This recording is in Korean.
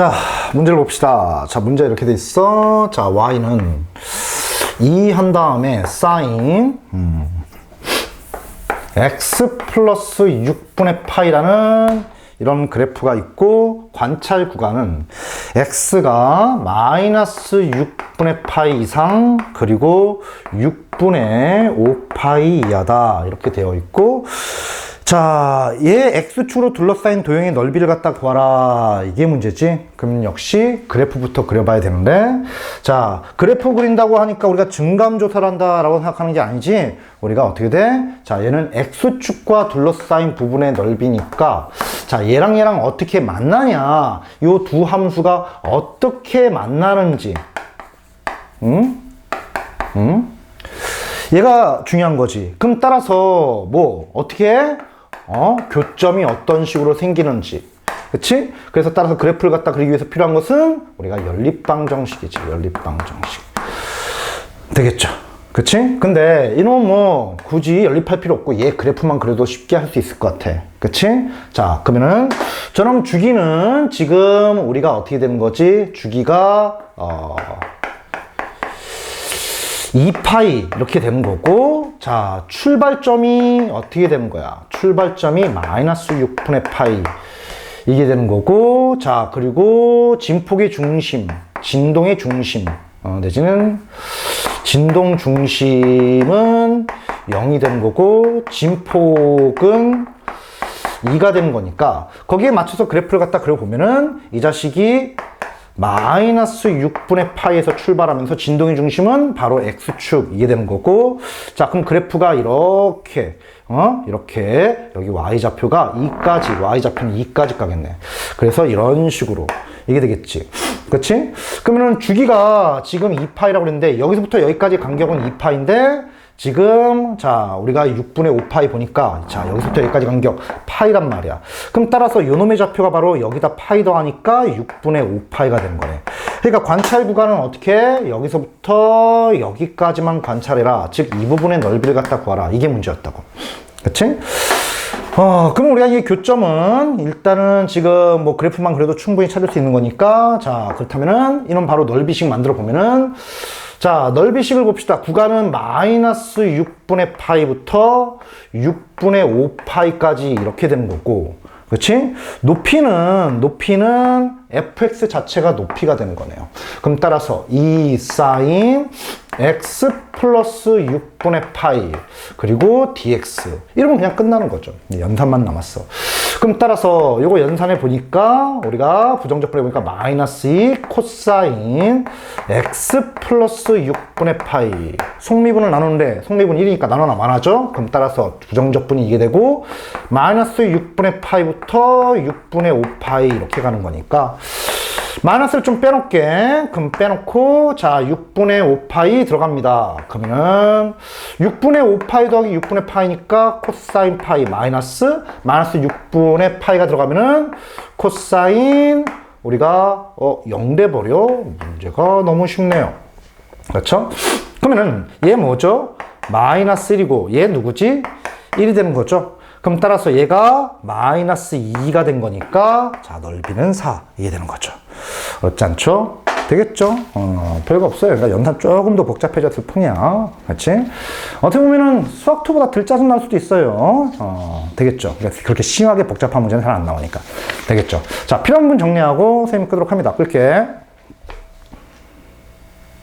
자, 문제를 봅시다. 자, 문제 이렇게 돼 있어. 자, y는 2 한 다음에 sin 음, x 플러스 6분의 파이라는 이런 그래프가 있고 관찰 구간은 x가 마이너스 6분의 파이 이상 그리고 6분의 5파이 이하다 이렇게 되어 있고 자, 얘 x축으로 둘러싸인 도형의 넓이를 갖다 구하라. 이게 문제지. 그럼 역시 그래프부터 그려봐야 되는데, 자, 그래프 그린다고 하니까 우리가 증감 조사를 한다라고 생각하는 게 아니지. 우리가 어떻게 돼? 자, 얘는 x축과 둘러싸인 부분의 넓이니까, 자, 얘랑 얘랑 어떻게 만나냐? 요 두 함수가 어떻게 만나는지, 응? 응? 얘가 중요한 거지. 그럼 따라서 뭐 어떻게 해? 어? 교점이 어떤 식으로 생기는지. 그치? 그래서 따라서 그래프를 갖다 그리기 위해서 필요한 것은 우리가 연립방 정식이지. 연립방 정식. 되겠죠? 그치? 근데 이놈 뭐 굳이 연립할 필요 없고 얘 그래프만 그려도 쉽게 할 수 있을 것 같아. 그치? 자, 그러면은 저놈 주기는 지금 우리가 어떻게 되는 거지? 주기가 어 2파이 이렇게 되는 거고 자 출발점이 어떻게 되는 거야? 출발점이 마이너스 6분의 파이 이게 되는 거고 자 그리고 진폭의 중심 진동의 중심. 어, 내지는 진동 중심은 0이 되는 거고 진폭은 2가 되는 거니까 거기에 맞춰서 그래프를 갖다 그려보면은 이 자식이 마이너스 6분의 파이에서 출발하면서 진동의 중심은 바로 x축. 이게 되는 거고. 자 그럼 그래프가 이렇게 어? 이렇게 여기 y좌표가 2까지 y좌표는 2까지 가겠네. 그래서 이런 식으로 이게 되겠지. 그치? 그러면은 주기가 지금 2파이라고 그랬는데 여기서부터 여기까지 간격은 2파인데 지금 자 우리가 6분의 5파이 보니까 자 여기서부터 여기까지 간격. 파이란 말이야. 그럼 따라서 요놈의 좌표가 바로 여기다 파이 더하니까 6분의 5파이가 되는 거네. 그러니까 관찰 구간은 어떻게? 해? 여기서부터 여기까지만 관찰해라. 즉 이 부분의 넓이를 갖다 구하라. 이게 문제였다고. 그치? 어, 그럼 우리가 이 교점은 일단은 지금 뭐 그래프만 그래도 충분히 찾을 수 있는 거니까 자 그렇다면은 이놈 바로 넓이식 만들어 보면은 자, 넓이식을 봅시다. 구간은 마이너스 6분의 파이부터 6분의 5파이까지 이렇게 되는 거고, 그렇지? 높이는, 높이는 fx 자체가 높이가 되는 거네요. 그럼 따라서 2 사인 x 플러스 6분의 파이 그리고 dx 이러면 그냥 끝나는 거죠. 연산만 남았어. 그럼 따라서 이거 연산해 보니까 우리가 부정적분해 보니까 마이너스 2 코사인 x 플러스 6분의 파이 속미분을 나누는데 속미분 1이니까 나눠나 많아져. 그럼 따라서 부정적분이 이게 되고 마이너스 6분의 파이부터 6분의 5파이 이렇게 가는 거니까 마이너스를 좀 빼놓게. 그럼 빼놓고, 자, 6분의 5파이 들어갑니다. 그러면은, 6분의 5파이 더하기 6분의 파이니까 코사인 파이 마이너스, 마이너스 6분의 파이가 들어가면은, 코사인, 우리가, 어, 0 돼 버려. 문제가 너무 쉽네요. 그렇죠? 그러면은, 얘 뭐죠? 마이너스 1이고, 얘 누구지? 1이 되는 거죠? 그럼 따라서 얘가 마이너스 2가 된 거니까 자 넓이는 4 이게 되는 거죠. 어렵지 않죠? 되겠죠? 어, 별거 없어요. 그러니까 연산 조금 더 복잡해졌을 뿐이야. 그렇지? 어떻게 보면은 수학2보다 덜 짜증 날 수도 있어요. 어, 되겠죠? 그러니까 그렇게 심하게 복잡한 문제는 잘 안 나오니까. 되겠죠? 자, 필요한 분 정리하고 선생님 끄도록 합니다. 끌게.